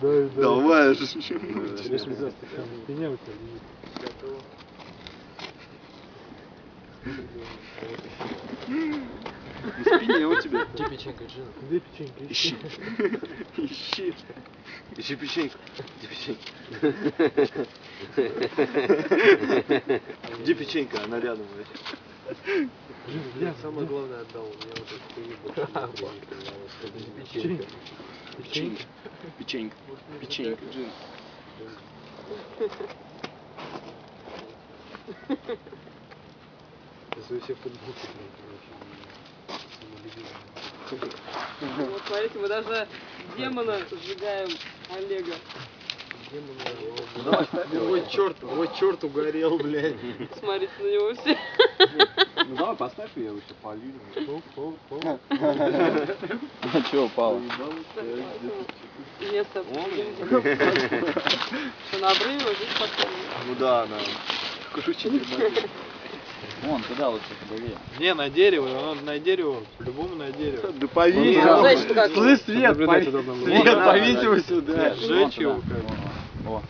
Дай, дай. Давай же. Спине у тебя. На спине у тебя. Где печенька джин? Где печенька? Ищи. Ищи. Ищи печеньку. Где печенька? Где печенька? Она рядом. Джин, где? Самое главное отдал. У меня вот эта хуйня больше. Печенька. Печенька. Печенька. Печенька. Если все футболки, короче. Вот смотрите, мы даже демона сжигаем Олега. Ой, черт, ой, черт угорел, блядь. Смотрите на него все. Ну давай поставь ее, еще хоп. А что упало? Место. Что на обрыве, здесь потом. Ну да, она. Не Вон, туда лучше подави. Не, на дерево, надо на дерево, по-любому на дерево. Да повесь Ну, его. значит, как? Слышь, свет, повесь да, его да. сюда. Сжечь его как бы. О,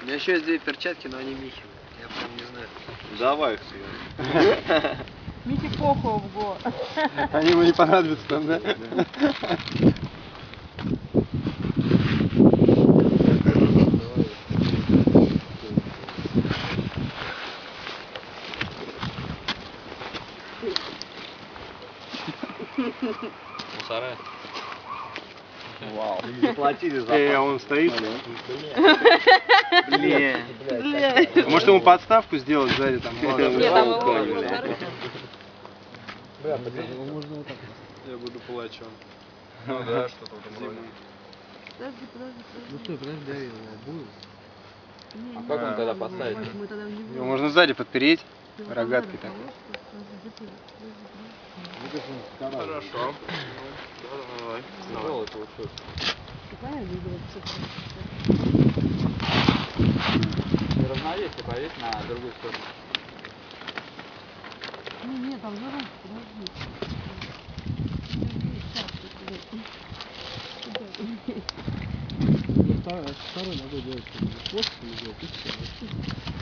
У меня еще есть две перчатки, но они михи. Я прям не знаю. Давай их съем. Мити похуй в го. Они ему не понадобятся там, да? Мусора. Вау. Заплатили за Эй, а он стоит. Блин. Может ему подставку сделать сзади там? Нет, там его второй. Я буду плачу. Ну да, что-то в этом роде. Подожди, подожди, подожди. Ну стой, подожди, будет? Не, А как он тогда поставить? Его можно сзади подпереть. Рогаткой такой. положь, подожди, подожди, подожди. Хорошо. Давай. Ты равновесие повесь на другую сторону. Не, не, там за руку, подожди. Второй ногой делать. Просто делать, и все.